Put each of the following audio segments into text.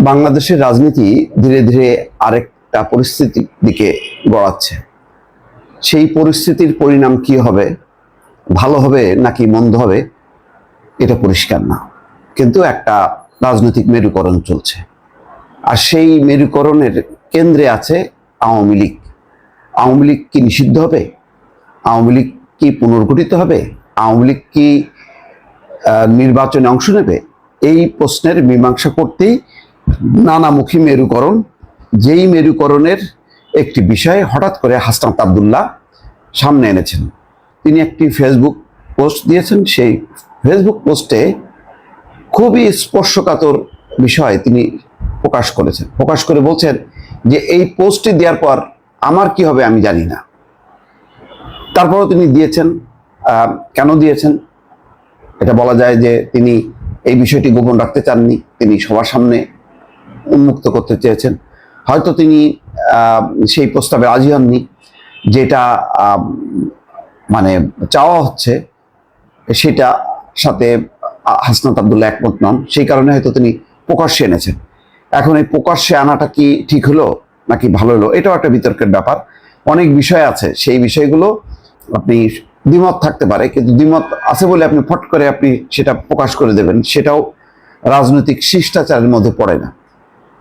বাংলাদেশের রাজনীতি ধীরে ধীরে আরেকটা পরিস্থিতির দিকে গড়াচ্ছে। সেই পরিস্থিতির পরিণাম কি হবে? ভালো হবে নাকি মন্দ হবে? এটা পরিষ্কার না। কিন্তু একটা রাজনৈতিক মেরুকরণ চলছে। আর সেই মেরুকরণের কেন্দ্রে আছে আওয়ামী লীগ। আওয়ামী লীগ কি নিষিদ্ধ হবে? আওয়ামী লীগ কি পুনর্গঠিত হবে? আওয়ামী লীগ কি নির্বাচনে অংশ নেবে? এই প্রশ্নের মীমাংসা করতেই নানামুখী মেরুকরণ, যেই মেরুকরণের একটি বিষয় হঠাৎ করে হাসনাত আবদুল্লাহ সামনে এনেছেন। তিনি একটি ফেসবুক পোস্ট দিয়েছেন। সেই ফেসবুক পোস্টে খুবই স্পর্শকাতর বিষয় তিনি প্রকাশ করেছেন। প্রকাশ করে বলছেন যে, এই পোস্টটি দেওয়ার পর আমার কি হবে আমি জানি না। তারপরও তিনি দিয়েছেন কেন দিয়েছেন? এটা বলা যায় যে তিনি এই বিষয়টি গোপন রাখতে চাননি। তিনি সবার সামনে উন্মুক্ত করতে চেয়েছেন। হয়তো তিনি সেই প্রস্তাবে রাজি হননি, যেটা মানে চাওয়া হচ্ছে, সেটা সাথে হাসনাত আবদুল্লাহ একমত নন। সেই কারণে হয়তো তিনি প্রকাশ্যে এনেছেন। এখন এই প্রকাশ্যে আনাটা কি ঠিক হলো, নাকি ভালো হলো, এটাও একটা বিতর্কের ব্যাপার। অনেক বিষয় আছে, সেই বিষয়গুলো আপনি দ্বিমত থাকতে পারে, কিন্তু দ্বিমত আছে বলে আপনি ফট করে আপনি সেটা প্রকাশ করে দেবেন, সেটাও রাজনৈতিক শিষ্টাচারের মধ্যে পড়ে না।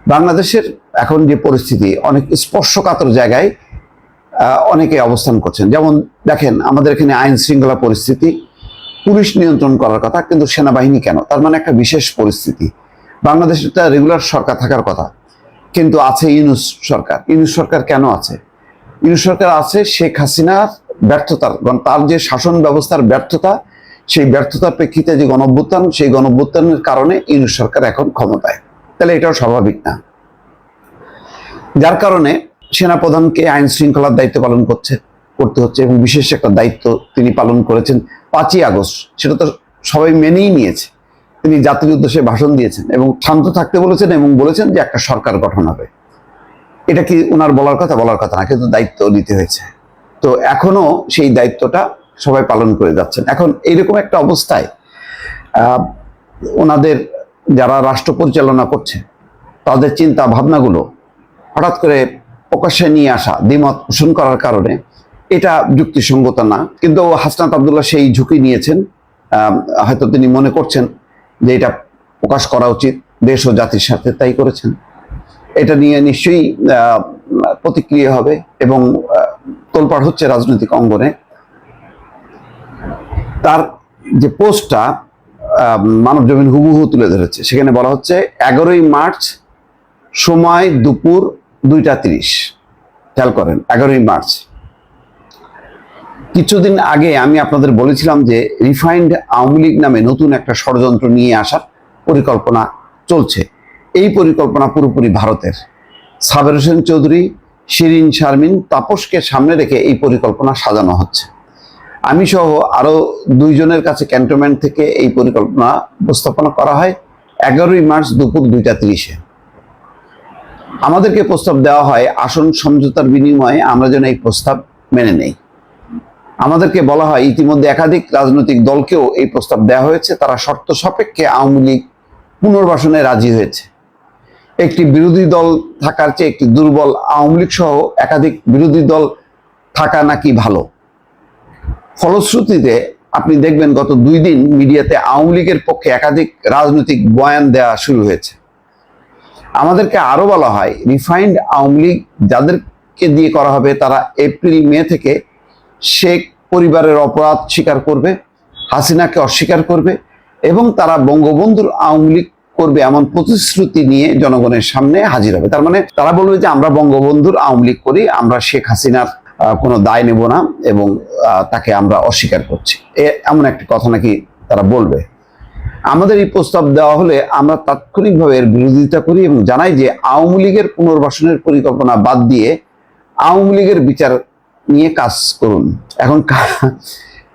বাংলাদেশের এখন যে পরিস্থিতি, অনেক স্পর্শকাতর জায়গায় অনেকে অবস্থান করছেন। যেমন দেখেন, আমাদের এখানে আইন শৃঙ্খলা পরিস্থিতি, পুলিশ নিয়ন্ত্রণ করার কথা, কিন্তু সেনাবাহিনী কেন? তার মানে একটা বিশেষ পরিস্থিতি। বাংলাদেশে একটা রেগুলার সরকার থাকার কথা, কিন্তু আছে ইউনুস সরকার। ইউনুস সরকার কেন আছে? ইউনুস সরকার আছে শেখ হাসিনার ব্যর্থতার তার যে শাসন ব্যবস্থার ব্যর্থতা, সেই ব্যর্থতার প্রেক্ষিতে যে গণঅভ্যুত্থান, সেই গণঅভ্যুত্থানের কারণে ইউনুস সরকার এখন ক্ষমতায়। তাহলে এটাও স্বাভাবিক না। যার কারণে সেনাপ্রধানকে আইন শৃঙ্খলার দায়িত্ব পালন করছে, করতে হচ্ছে এবং বিশেষ একটা দায়িত্ব তিনি পালন করেছেন পাঁচই আগস্ট। সেটা তো সবাই মেনেই নিয়েছে। তিনি জাতির উদ্দেশ্যে ভাষণ দিয়েছেন এবং শান্ত থাকতে বলেছেন এবং বলেছেন যে একটা সরকার গঠন হবে। এটা কি ওনার বলার কথা? বলার কথা না, কিন্তু দায়িত্ব নিতে হয়েছে। তো এখনও সেই দায়িত্বটা সবাই পালন করে যাচ্ছেন। এখন এইরকম একটা অবস্থায় ওনাদের যারা রাষ্ট্র পরিচালনা করছে, তাদের চিন্তা ভাবনাগুলো হঠাৎ করে প্রকাশ্যে নিয়ে আসা, দ্বিমত পোষণ করার কারণে এটা যুক্তিসঙ্গত না। কিন্তু হাসনাত আবদুল্লাহ সেই ঝুঁকি নিয়েছেন। হয়তো তিনি মনে করছেন যে এটা প্রকাশ করা উচিত, দেশ ও জাতির সাথে তাই করেছেন। এটা নিয়ে নিশ্চয়ই প্রতিক্রিয়া হবে এবং তোলপাড় হচ্ছে রাজনৈতিক অঙ্গনে। তার যে পোস্টটা মানব জমিন হুবহু তুলে ধরেছে। সেখানে বলা হচ্ছে, এগারোই মার্চ সময় দুপুর দুইটা তিরিশ। খেয়াল করেন, এগারোই মার্চ। কিছুদিন আগে আমি আপনাদের বলেছিলাম যে, রিফাইন্ড আওয়ামী লীগ নামে নতুন একটা ষড়যন্ত্র নিয়ে আসার পরিকল্পনা চলছে। এই পরিকল্পনা পুরোপুরি ভারতের। সাবের হোসেন চৌধুরী, শিরিন শারমিন, তাপসকে সামনে রেখে এই পরিকল্পনা সাজানো হচ্ছে। আমি সহ আরও দুইজনের কাছে ক্যান্টনমেন্ট থেকে এই পরিকল্পনা উপস্থাপনা করা হয়। এগারোই মার্চ দুপুর দুইটা তিরিশে। আমাদেরকে প্রস্তাব দেওয়া হয়, আসন সমঝোতার বিনিময়ে আমরা যেন এই প্রস্তাব মেনে নেই। আমাদেরকে বলা হয়, ইতিমধ্যে একাধিক রাজনৈতিক দলকেও এই প্রস্তাব দেওয়া হয়েছে। তারা শর্ত সাপেক্ষে আওয়ামী লীগ পুনর্বাসনে রাজি হয়েছে। একটি বিরোধী দল থাকার চেয়ে একটি দুর্বল আওয়ামী লীগ সহ একাধিক বিরোধী দল থাকা নাকি ভালো? ফলশ্রুতিতে আপনি দেখবেন গত দুই দিন মিডিয়াতে আওয়ামী লীগের পক্ষে একাধিক রাজনৈতিক বয়ান দেওয়া শুরু হয়েছে। আমাদেরকে আরও বলা হয় রিফাইন্ড আওয়ামী লীগ যাদেরকে দিয়ে করা হবে তারা এপ্রিল, মে থেকে শেখ পরিবারের অপরাধ স্বীকার করবে, হাসিনাকে অস্বীকার করবে এবং তারা বঙ্গবন্ধুর আওয়ামী লীগ করবে এমন প্রতিশ্রুতি নিয়ে জনগণের সামনে হাজির হবে। তার মানে তারা বলবে যে আমরা বঙ্গবন্ধুর আওয়ামী লীগ করি, আমরা শেখ হাসিনার কোনো দায় নেব না এবং তাকে আমরা অস্বীকার করছি। এ- এমন একটি কথা নাকি তারা বলবে। আমাদের এই প্রস্তাব দেওয়া হলে আমরা তাৎক্ষণিকভাবে এর বিরোধিতা করি এবং জানাই যে আওয়ামী লীগের পুনর্বাসনের পরিকল্পনা বাদ দিয়ে আওয়ামী লীগের বিচার নিয়ে কাজ করুন। এখন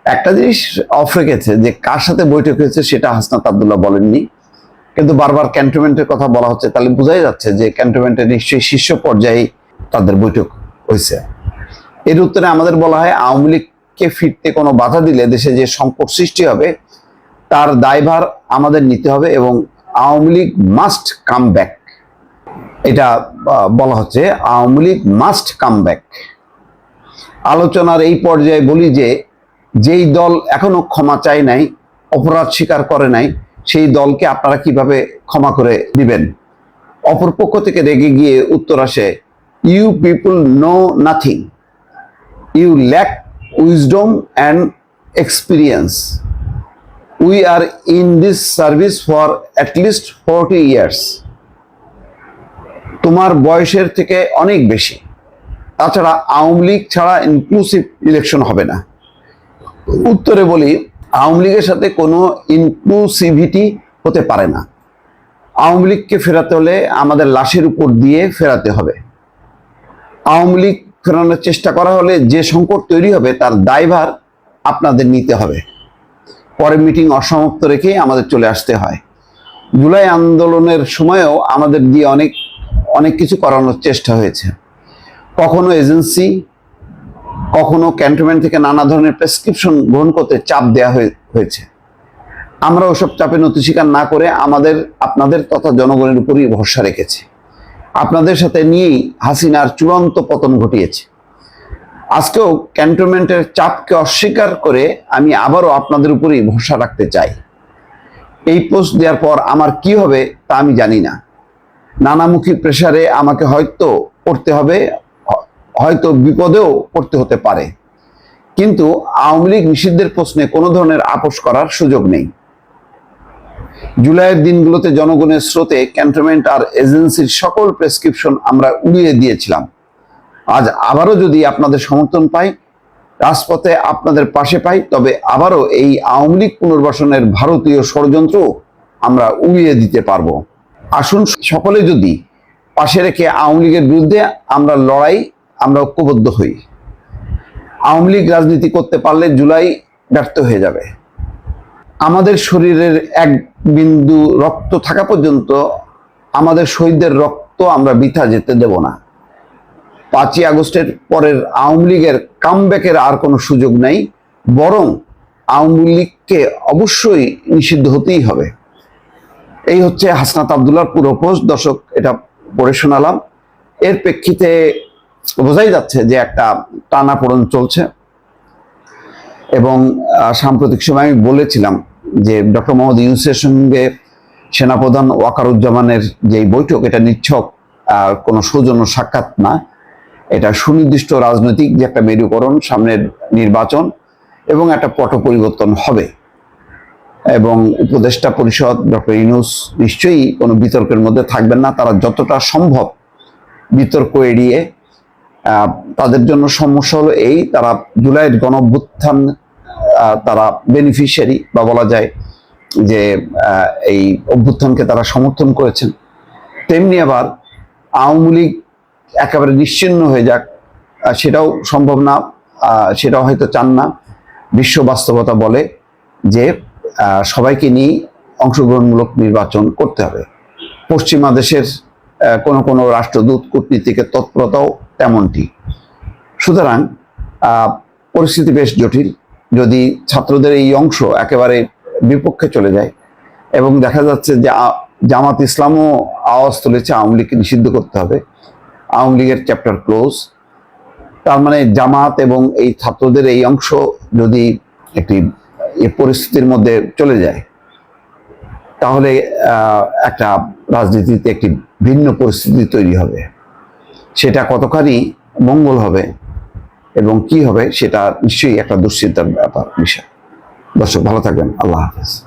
একটা জিনিস অফ রেখেছে যে কার সাথে বৈঠক হয়েছে সেটা হাসনাত আবদুল্লাহ বলেননি। কিন্তু বারবার ক্যান্টনমেন্টের কথা বলা হচ্ছে, তাহলে বোঝাই যাচ্ছে যে ক্যান্টনমেন্টের নিশ্চয়ই শীর্ষ পর্যায়ে তাদের বৈঠক হয়েছে। এর উত্তরে আমাদের বলা হয়, আওয়ামী লীগকে ফিরতে কোনো বাধা দিলে দেশে যে সংকট সৃষ্টি হবে, তার দায়ভার আমাদের নিতে হবে এবং Awami League must come back এটা বলা হচ্ছে, Awami League must come back আলোচনার এই পর্যায়ে বলি যে, যেই দল এখনও ক্ষমা চায় নাই, অপরাধ স্বীকার করে নাই, সেই দলকে আপনারা কীভাবে ক্ষমা করে দিবেন? অপরপক্ষ থেকে রেগে গিয়ে উত্তর আসে you people know nothing you lack wisdom and experience we are in this service for at least forty years তোমার বয়সের থেকে অনেক বেশি। তাছাড়া আওয়ামী লীগ ছাড়া ইনক্লুসিভ ইলেকশন হবে না। উত্তরে বলি, আওয়ামী লীগের সাথে কোনো ইনক্লুসিভিটি হতে পারে না। আওয়ামী লীগকে ফেরাতে হলে আমাদের লাশের উপর দিয়ে ফেরাতে হবে। আওয়ামী লীগ ফেরানোর চেষ্টা করা হলে যে সংকট তৈরি হবে, তার দায়ভার আপনাদের নিতে হবে। পরে মিটিং অসমাপ্ত রেখেই আমাদের চলে আসতে হয়। জুলাই আন্দোলনের সময়ও আমাদের দিয়ে অনেক অনেক কিছু করানোর চেষ্টা হয়েছে। কখনো এজেন্সি, কখনো ক্যান্টনমেন্ট থেকে নানা ধরনের প্রেসক্রিপশন গ্রহণ করতে চাপ হয়ে- হয়েছে। আমরা ওসব চাপে নতি স্বীকার না করে আমাদের, আপনাদের তথা জনগণের উপরই ভরসা রেখেছি। আপনাদের সাথে নিয়েই হাসিনার চূড়ান্ত পতন ঘটিয়েছে। আজকেও ক্যান্টনমেন্টের চাপকে অস্বীকার করে আমি আবারও আপনাদের উপরেই ভরসা রাখতে চাই। এই পোস্ট দেওয়ার পর আমার কি হবে তা আমি জানি না। নানামুখী প্রেসারে আমাকে হয়তো পড়তে হবে, হয়তো বিপদেও পড়তে হতে পারে। কিন্তু আওয়ামী লীগ নিষিদ্ধের প্রশ্নে কোনো ধরনের আপোষ করার সুযোগ নেই। জুলাইয়ের দিনগুলোতে জনগণের স্রোতে ক্যান্টনমেন্ট আর এজেন্সির সকল প্রেসক্রিপশন আমরা উড়িয়ে দিয়েছিলাম। আজ আবারও যদি আপনাদের সমর্থন পাই, রাজপথে আপনাদের পাশে পাই, তবে আবারও এই আওয়ামী লীগ পুনর্বাসনের ভারতীয় ষড়যন্ত্র আমরা উড়িয়ে দিতে পারব। আসুন সকলে যদি পাশে রেখে আওয়ামী লীগের বিরুদ্ধে আমরা লড়াই, আমরা ঐক্যবদ্ধ হই। আওয়ামী লীগ রাজনীতি করতে পারলে জুলাই ব্যর্থ হয়ে যাবে। আমাদের শরীরের এক বিন্দু রক্ত থাকা পর্যন্ত আমাদের শহীদদের রক্ত আমরা বৃথা যেতে দেব না। পাঁচই আগস্টের পরের আওয়ামী লীগের কামব্যাকের আর কোনো সুযোগ নেই, বরং আওয়ামী লীগকে অবশ্যই নিষিদ্ধ হতেই হবে। এই হচ্ছে হাসনাত আবদুল্লার পুরো পোস্ট দর্শক, এটা পড়ে শোনালাম। এর প্রেক্ষিতে বোঝাই যাচ্ছে যে একটা টানাপোড়ন চলছে। এবং সাম্প্রতিক সময় আমি বলেছিলাম যে ডক্টর মোহাম্মদ ইউনুসের সঙ্গে সেনাপ্রধান ওয়াকারুজ্জামানের যে বৈঠক, এটা নিচ্ছক কোনো সৌজন্য সাক্ষাৎ না। এটা সুনির্দিষ্ট রাজনৈতিক যে একটা মেরুকরণ, সামনের নির্বাচন, এবং একটা পট পরিবর্তন হবে। এবং উপদেষ্টা পরিষদ ডক্টর ইউনুস নিশ্চয়ই কোনো বিতর্কের মধ্যে থাকবেন না। তারা যতটা সম্ভব বিতর্ক এড়িয়ে তাদের জন্য সমস্যা হলো এই, তারা জুলাইয়ের গণভ্যুত্থান তারা বেনিফিশিয়ারি বা বলা যায় যে এই অভ্যুত্থানকে তারা সমর্থন করেছেন। তেমনি আবার আওয়ামী লীগ একেবারে নিশ্চিন্ন হয়ে যাক সেটাও সম্ভব না সেটাও হয়তো চান না। বিশ্ব বাস্তবতা বলে যে সবাইকে নিয়ে অংশগ্রহণমূলক নির্বাচন করতে হবে। পশ্চিমা দেশের কোনো কোনো রাষ্ট্রদূত, কূটনীতিকের তৎপরতাও তেমনটি। সুতরাং পরিস্থিতি বেশ জটিল। যদি ছাত্রদের এই অংশ একেবারে বিপক্ষে চলে যায় এবং দেখা যাচ্ছে যে জামাত ইসলামও আওয়াজ তুলেছে আওয়ামী লীগকে নিষিদ্ধ করতে হবে। আওয়ামী লীগের চ্যাপ্টার ক্লোজ। তার মানে জামাত এবং এই ছাত্রদের এই অংশ যদি একটি পরিস্থিতির মধ্যে চলে যায়, তাহলে একটা রাজনীতিতে একটি ভিন্ন পরিস্থিতি তৈরি হবে। সেটা কতখানি মঙ্গল হবে এবং কি হবে সেটা নিশ্চয়ই একটা দুশ্চিন্তার ব্যাপার বিষয়। দর্শক ভালো থাকবেন। আল্লাহ হাফেজ।